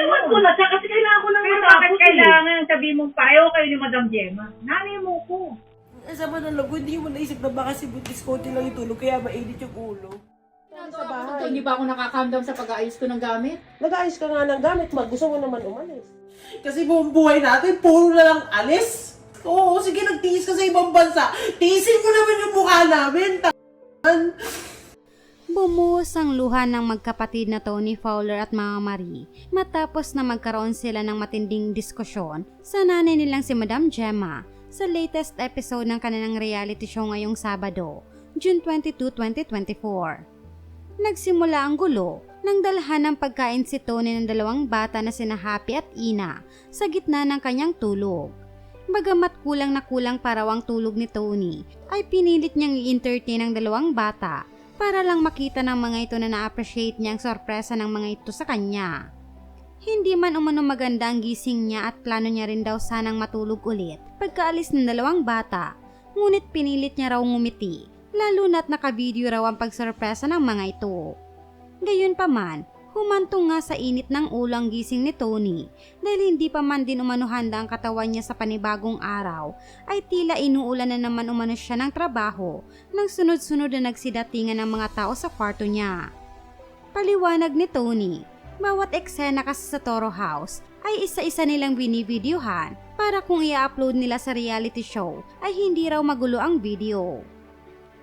Iwan ko na siya kasi kailangan ko nang Pero matapos bakit eh. kailangan sabihin mong pareho kayo ni Madam Gemma? Nanay mo ko. Sama ng loob, hindi mo naisip na baka si Buntis konti lang yung tulog kaya mainit yung ulo. Sa bahay. Hindi ba ako nakakam down sa pag-aayos ko ng gamit? Nag-ayos ka nga ng gamit, mag gusto mo naman umalis. Kasi buong buhay natin, puro na lang alis. Oo, sige, nagtiis ka sa ibang bansa. Tiisin mo naman yung mukha namin. Tangan. Bumuhos ang luha ng magkapatid na Tony Fowler at Mama Marie matapos na magkaroon sila ng matinding diskusyon sa nanay nilang si Madam Gemma sa latest episode ng kanilang reality show ngayong Sabado, June 22, 2024. Nagsimula ang gulo nang dalhan ng pagkain si Tony ng dalawang bata na sina Happy at Ina sa gitna ng kanyang tulog. Bagamat kulang na kulang para ang tulog ni Tony, ay pinilit niyang i-entertain ang dalawang bata para lang makita ng mga ito na na-appreciate niya ang sorpresa ng mga ito sa kanya. Hindi man umano maganda ang gising niya at plano niya rin daw sanang matulog ulit pagkaalis ng dalawang bata, ngunit pinilit niya raw ngumiti, lalo na't nakavideo raw ang pagsorpresa ng mga ito. Gayunpaman, humantong nga sa init ng ulo ang gising ni Tony dahil hindi pa man din umano handa ang katawan niya sa panibagong araw ay tila inuulan na naman umano siya ng trabaho nang sunod-sunod na nagsidatingan ng mga tao sa kwarto niya. Paliwanag ni Tony, bawat eksena kasi sa Toro House ay isa-isa nilang binivideohan para kung i-upload nila sa reality show ay hindi raw magulo ang video.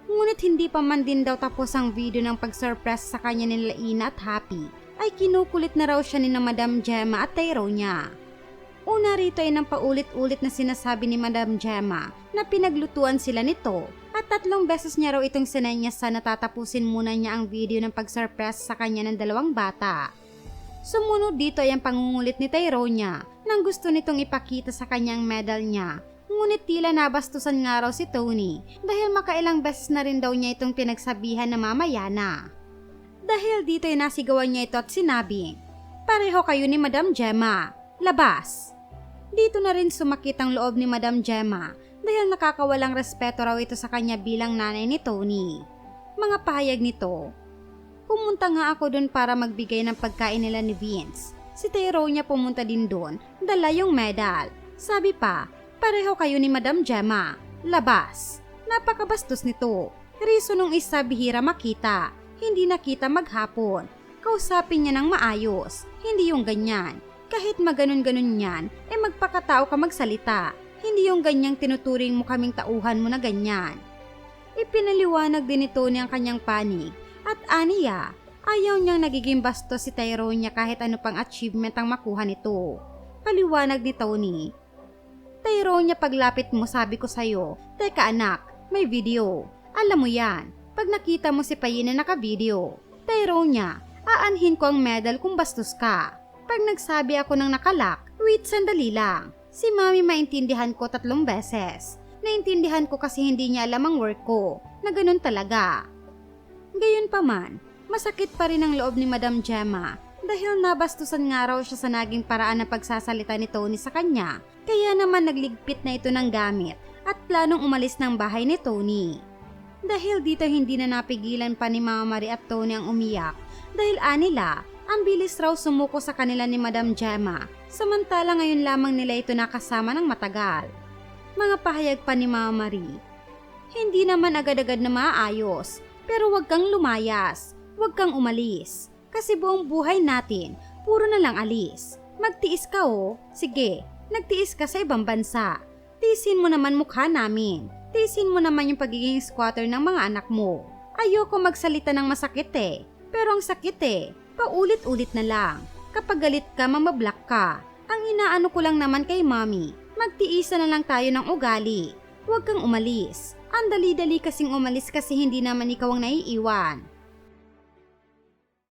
Ngunit hindi pa man din daw tapos ang video ng pag-surprise sa kanya nila Ina at Happy, ay kinukulit na raw siya ni na Madam Gemma at Tyro niya. Una rito ay nang paulit-ulit na sinasabi ni Madam Gemma na pinaglutuan sila nito at tatlong beses niya raw itong sinenyasan na tatapusin muna niya ang video ng pag-surprise sa kanya ng dalawang bata. Sumunod dito ay ang pangungulit ni Tyronia nang gusto nitong ipakita sa kanyang medal niya. Ngunit tila nabastusan nga raw si Tony dahil makailang beses na rin daw niya itong pinagsabihan na mamaya na. Dahil dito ay nasigawan niya ito at sinabi, Pareho kayo ni Madam Gemma. Labas! Dito na rin sumakit ang loob ni Madam Gemma dahil nakakawalang respeto raw ito sa kanya bilang nanay ni Tony. Mga pahayag nito, Pumunta nga ako doon para magbigay ng pagkain nila ni Vince. Si Tyrone niya pumunta din doon, dala yung medal. Sabi pa, pareho kayo ni Madam Gemma. Labas. Napakabastos nito. Riso nung isa bihira makita. Hindi nakita maghapon. Kausapin niya ng maayos. Hindi yung ganyan. Kahit maganon-ganon yan, eh magpakatao ka magsalita. Hindi yung ganyang tinuturing mo kaming tauhan mo na ganyan. Ipinaliwanag din ni Tony ang kanyang panig at aniya, ayaw niyang nagiging bastos si Tyrone niya kahit ano pang achievement ang makuha nito. Paliwanag ni Tony. Tyrone niya paglapit mo sabi ko sa'yo, Teka anak, may video. Alam mo yan, pag nakita mo si Payin na naka-video. Tyrone niya, aanhin ko ang medal kung bastos ka. Pag nagsabi ako ng nakalak, wait sandali lang. Si mami maintindihan ko tatlong beses. Naintindihan ko kasi hindi niya alam ang work ko, na ganun talaga. Gayunpaman, masakit pa rin ang loob ni Madam Gemma dahil nabastusan nga raw siya sa naging paraan ng pagsasalita ni Tony sa kanya. Kaya naman nagligpit na ito ng gamit at planong umalis ng bahay ni Tony. Dahil dito hindi na napigilan pa ni Mama Marie at Tony ang umiyak dahil anila, ang bilis raw sumuko sa kanila ni Madam Gemma samantala ngayon lamang nila ito nakasama ng matagal. Mga pahayag pa ni Mama Marie. Hindi naman agad-agad na maayos pero huwag kang lumayas, huwag kang umalis. Kasi buong buhay natin, puro na lang alis. Magtiis ka oh. Sige, nagtiis ka sa ibang bansa. Tiisin mo naman mukha namin. Tiisin mo naman yung pagiging squatter ng mga anak mo. Ayoko magsalita ng masakit eh. Pero ang sakit eh, paulit-ulit na lang. Kapag galit ka, mamablock ka. Ang inaano ko lang naman kay mami, magtiisa na lang tayo ng ugali. Huwag kang umalis. Ang dali-dali kasing umalis kasi hindi naman ikaw ang naiiwan.